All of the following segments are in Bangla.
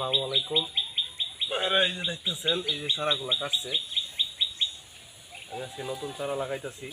আসসালামু আলাইকুম। এই যে দেখতেছেন এই যে চারাগুলা কাটছে। আমি আজকে নতুন চারা লাগাইতেছি।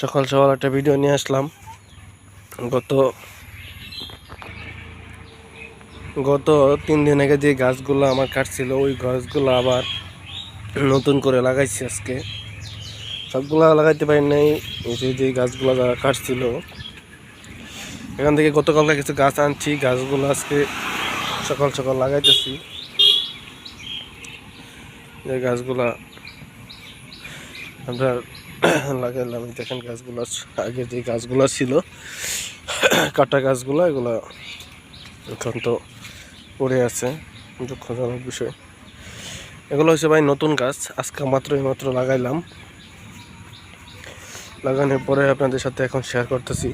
সকাল সকাল একটা ভিডিও নিয়ে আসলাম। গত গত তিন দিন আগে যে গাছগুলো আমার কাটছিল, ওই গাছগুলো আবার নতুন করে লাগাইছি আজকে। সবগুলা লাগাইতে পারি নাই যে যে গাছগুলো যারা কাটছিল। এখান থেকে গতকালকে কিছু গাছ আনছি, গাছগুলো আজকে সকাল সকাল লাগাইতেছি। যে গাছগুলা আমরা লাগাইলাম দেখেন গাছগুলো, আগে যে গাছগুলো ছিল, কাটা গাছগুলো, এগুলো এখন তো পড়ে আছে, দুঃখজনক বিষয়। এগুলো হচ্ছে ভাই নতুন গাছ, আজকে মাত্র মাত্র লাগাইলাম। লাগানোর পরে আপনাদের সাথে এখন শেয়ার করতেছি।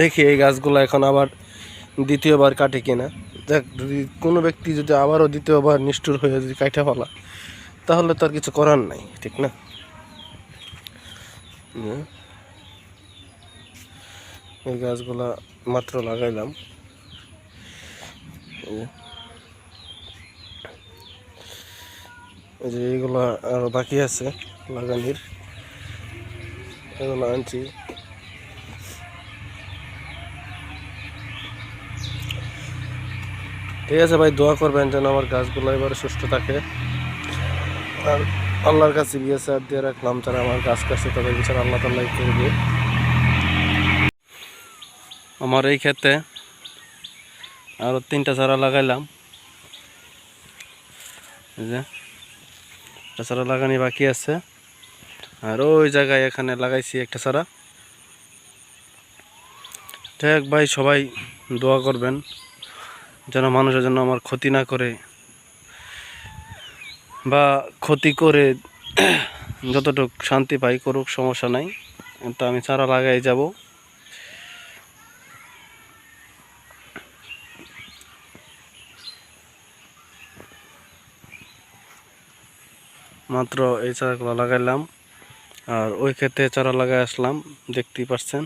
দেখি এই গাছগুলো এখন আবার দ্বিতীয়বার কাটে কিনা। দেখ, যদি কোনো ব্যক্তি যদি আবারও দ্বিতীয়বার নিষ্ঠুর হয়ে যদি কাইটা ফেলা তাহলে তো আর কিছু করার নাই, ঠিক না। এই গাছগুলা মাত্র লাগাইলাম যে। এইগুলা আরও বাকি আছে, লাগানির এগুলো আনছি ঠিক আছে ভাই, দোয়া করবেন যেন আমার গাছগুলো এবারে সুস্থ থাকে আর আল্লাহর কাছে বিয়ে সার দিয়ে রাখলাম যারা আমার গাছ কাছে তাদের বিচার আল্লাহ তাল্লাহ করবে আমার এই ক্ষেতে আরও তিনটা চারা লাগাইলাম। যে, একটা চারা লাগানি বাকি আছে। আর ওই জায়গায় এখানে লাগাইছি একটা চারা। যাই ভাই, সবাই দোয়া করবেন, যেন মানুষের জন্য আমার ক্ষতি না করে বা ক্ষতি করে যতটুকু শান্তি পাই করুক, সমস্যা নাই। তো আমি চারা লাগাই যাব। মাত্র এই চারাগুলো লাগাইলাম। আর ওই ক্ষেতে চারা লাগাই আসলাম, দেখতেই পাচ্ছেন